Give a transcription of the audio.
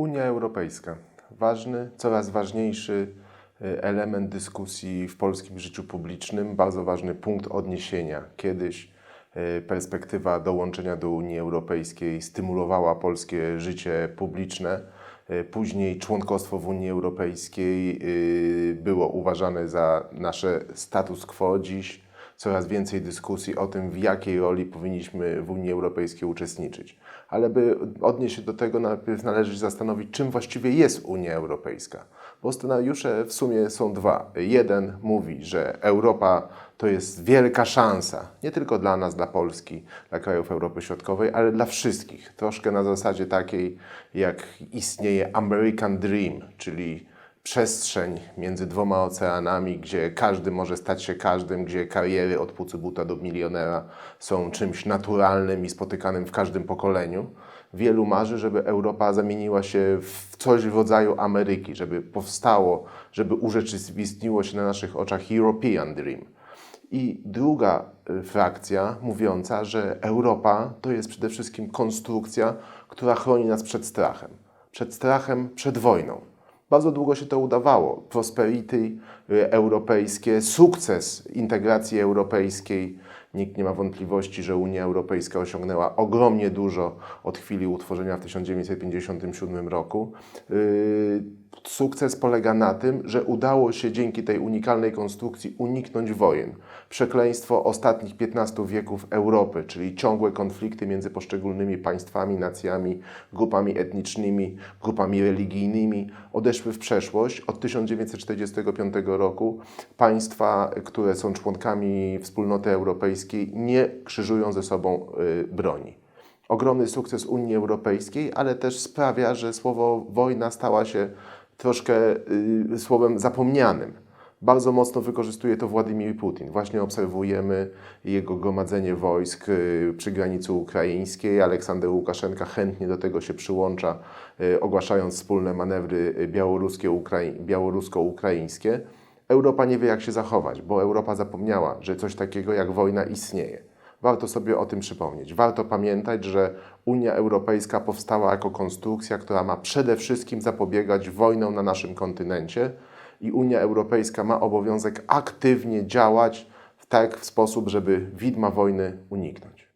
Unia Europejska. Ważny, coraz ważniejszy y, element dyskusji w polskim życiu publicznym, bardzo ważny punkt odniesienia. Kiedyś y, perspektywa dołączenia do Unii Europejskiej stymulowała polskie życie publiczne. Y, Później członkostwo w Unii Europejskiej było uważane za nasze status quo. Dziś coraz więcej dyskusji o tym, w jakiej roli powinniśmy w Unii Europejskiej uczestniczyć. Ale by odnieść się do tego, najpierw należy się zastanowić, czym właściwie jest Unia Europejska. Bo scenariusze w sumie są dwa. Jeden mówi, że Europa to jest wielka szansa, nie tylko dla nas, dla Polski, dla krajów Europy Środkowej, ale dla wszystkich. Troszkę na zasadzie takiej, jak istnieje American Dream, czyli przestrzeń między dwoma oceanami, gdzie każdy może stać się każdym, gdzie kariery od pucybuta do milionera są czymś naturalnym i spotykanym w każdym pokoleniu. Wielu marzy, żeby Europa zamieniła się w coś w rodzaju Ameryki, żeby powstało, żeby urzeczywistniło się na naszych oczach European Dream. I druga y, frakcja mówiąca, że Europa to jest przede wszystkim konstrukcja, która chroni nas przed strachem. Przed strachem przed wojną. Bardzo długo się to udawało. Prosperity y, europejskie, sukces integracji europejskiej. Nikt nie ma wątpliwości, że Unia Europejska osiągnęła ogromnie dużo od chwili utworzenia w 1957 roku. Y, Sukces polega na tym, że udało się dzięki tej unikalnej konstrukcji uniknąć wojen. Przekleństwo ostatnich 15 wieków Europy, czyli ciągłe konflikty między poszczególnymi państwami, nacjami, grupami etnicznymi, grupami religijnymi, odeszły w przeszłość. Od 1945 roku państwa, które są członkami wspólnoty europejskiej, nie krzyżują ze sobą y, broni ogromny sukces Unii Europejskiej, ale też sprawia, że słowo wojna stała się troszkę y, słowem zapomnianym. Bardzo mocno wykorzystuje to Władimir Putin. Właśnie obserwujemy jego gromadzenie wojsk y, przy granicy ukraińskiej. Aleksander Łukaszenka chętnie do tego się przyłącza, ogłaszając wspólne manewry białorusko-ukraińskie. Europa nie wie, jak się zachować, bo Europa zapomniała, że coś takiego jak wojna istnieje. Warto sobie o tym przypomnieć. Warto pamiętać, że Unia Europejska powstała jako konstrukcja, która ma przede wszystkim zapobiegać wojnom na naszym kontynencie i Unia Europejska ma obowiązek aktywnie działać w tak sposób, żeby widma wojny uniknąć.